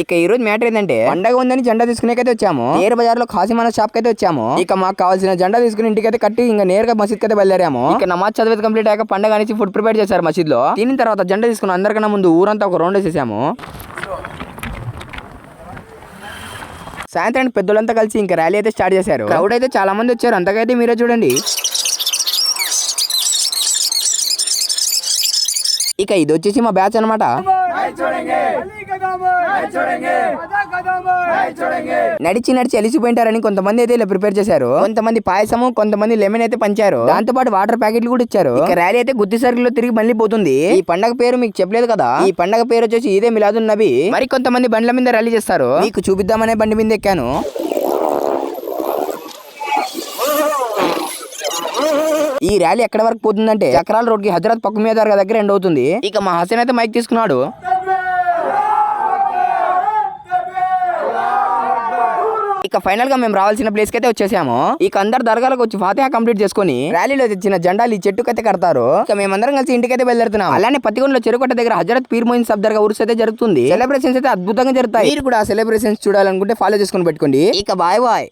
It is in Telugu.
ఇక ఈ రోజు మ్యాటర్ ఏంటంటే పండగ ఉందని జెండా తీసుకునేకైతే వచ్చాము. నేరు బజార్లో ఖాసిమాన షాప్ అయితే వచ్చాము. ఇక మాకు కావాల్సిన జెండా తీసుకుని ఇంటికైతే కట్టి ఇంకా నేరుగా మసీద్ అయితే బయలుదేరాము. ఇక నమాజ్ చదివేది కంప్లీట్ అయ్యాక పండగ అనేసి ఫుడ్ ప్రిపేర్ చేశారు మసీద్లో తినిన తర్వాత జెండా తీసుకుని అందరికన్నా ముందు ఊరంతా ఒక రౌండ్ వేసేసాము. సాయంత్రానికి పెద్దలంతా కలిసి ఇంకా ర్యాలీ అయితే స్టార్ట్ చేశారు. క్రౌడ్ అయితే చాలా మంది వచ్చారు. అంతకైతే మీరే చూడండి. ఇక ఇది వచ్చేసి మా బ్యాచ్ అనమాట నడిచి నడిచి అలిసిపోయింటారని కొంతమంది అయితే ఇలా ప్రిపేర్ చేశారు. కొంతమంది పాయసము కొంతమంది లెమన్ అయితే పంచారు. దాంతో పాటు వాటర్ ప్యాకెట్లు కూడా ఇచ్చారు. ఇక ర్యాలీ అయితే గుత్తి సర్కిల్లో తిరిగి మళ్ళీ పోతుంది. ఈ పండగ పేరు మీకు చెప్పలేదు కదా? ఈ పండగ పేరు వచ్చేసి ఇదే మిలాదు నబి మరి కొంతమంది బండ్ల మీద ర్యాలీ చేస్తారు. మీకు చూపిద్దామనే బండి మీద ఎక్కాను. ఈ ర్యాలీ ఎక్కడ వరకు పోతుందంటే చక్రాల రోడ్కి హజరత్ పక్క మీద దగ్గర ఎండ్ అవుతుంది. ఇక మా హసన్ అయితే మైక్ తీసుకున్నాడు. ఇక ఫైనల్గా మేము రావాల్సిన ప్లేస్కి అయితే వచ్చేసాము. ఇక అందరు దర్గాలకు వచ్చి ఫాతిహా కంప్లీట్ చేసుకొని ర్యాలీలో తెచ్చిన జెండాలు ఈ చెట్టుకైతే కడతారు. ఇక మేమందరం కలిసి ఇంటికైతే బయలుదేరుతున్నాం అలానే పత్తికొండలో చెరుకొట్ట దగ్గర హజరత్ పీర్ మోయిన్ సబ్ దర్గా ఉరుసు అయితే జరుగుతుంది. సెలబ్రేషన్స్ అయితే అద్భుతంగా జరుగుతాయి. మీరు కూడా సెలబ్రేషన్స్ చూడాలనుకుంటే ఫాలో చేసుకొని పెట్టుకోండి. ఇక బాయ్ బాయ్